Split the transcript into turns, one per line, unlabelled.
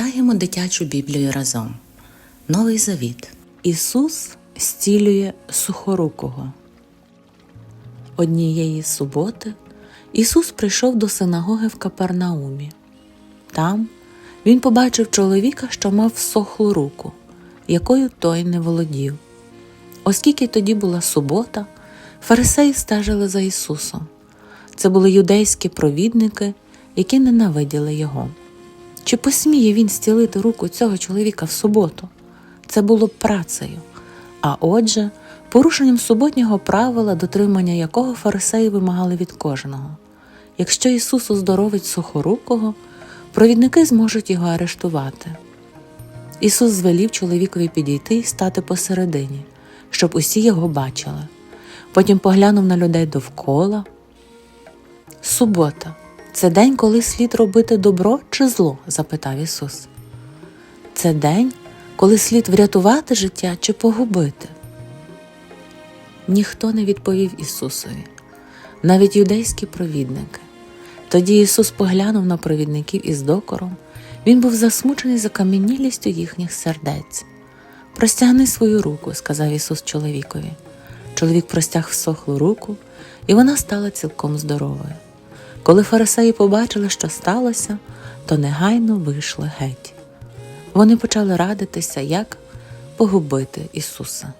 Читаємо дитячу Біблію разом. Новий Завіт. Ісус зцілює сухорукого. Однієї суботи Ісус прийшов до синагоги в Капернаумі. Там він побачив чоловіка, що мав всохлу руку, якою той не володів. Оскільки тоді була субота, фарисеї стежили за Ісусом. Це були юдейські провідники, які ненавиділи його. Чи посміє він зцілити руку цього чоловіка в суботу? Це було б працею. А отже, порушенням суботнього правила, дотримання якого фарисеї вимагали від кожного. Якщо Ісус оздоровить сухорукого, провідники зможуть його арештувати. Ісус звелів чоловікові підійти і стати посередині, щоб усі його бачили. Потім поглянув на людей довкола. Субота це день, коли слід робити добро чи зло? запитав Ісус. Це день, коли слід врятувати життя чи погубити. Ніхто не відповів Ісусові, навіть юдейські провідники. Тоді Ісус поглянув на провідників із докором, він був засмучений закам'янілістю їхніх сердець. Простягни свою руку, сказав Ісус чоловікові. Чоловік простяг всохлу руку, і вона стала цілком здоровою. Коли фарисеї побачили, що сталося, то негайно вийшли геть. Вони почали радитися, як погубити Ісуса.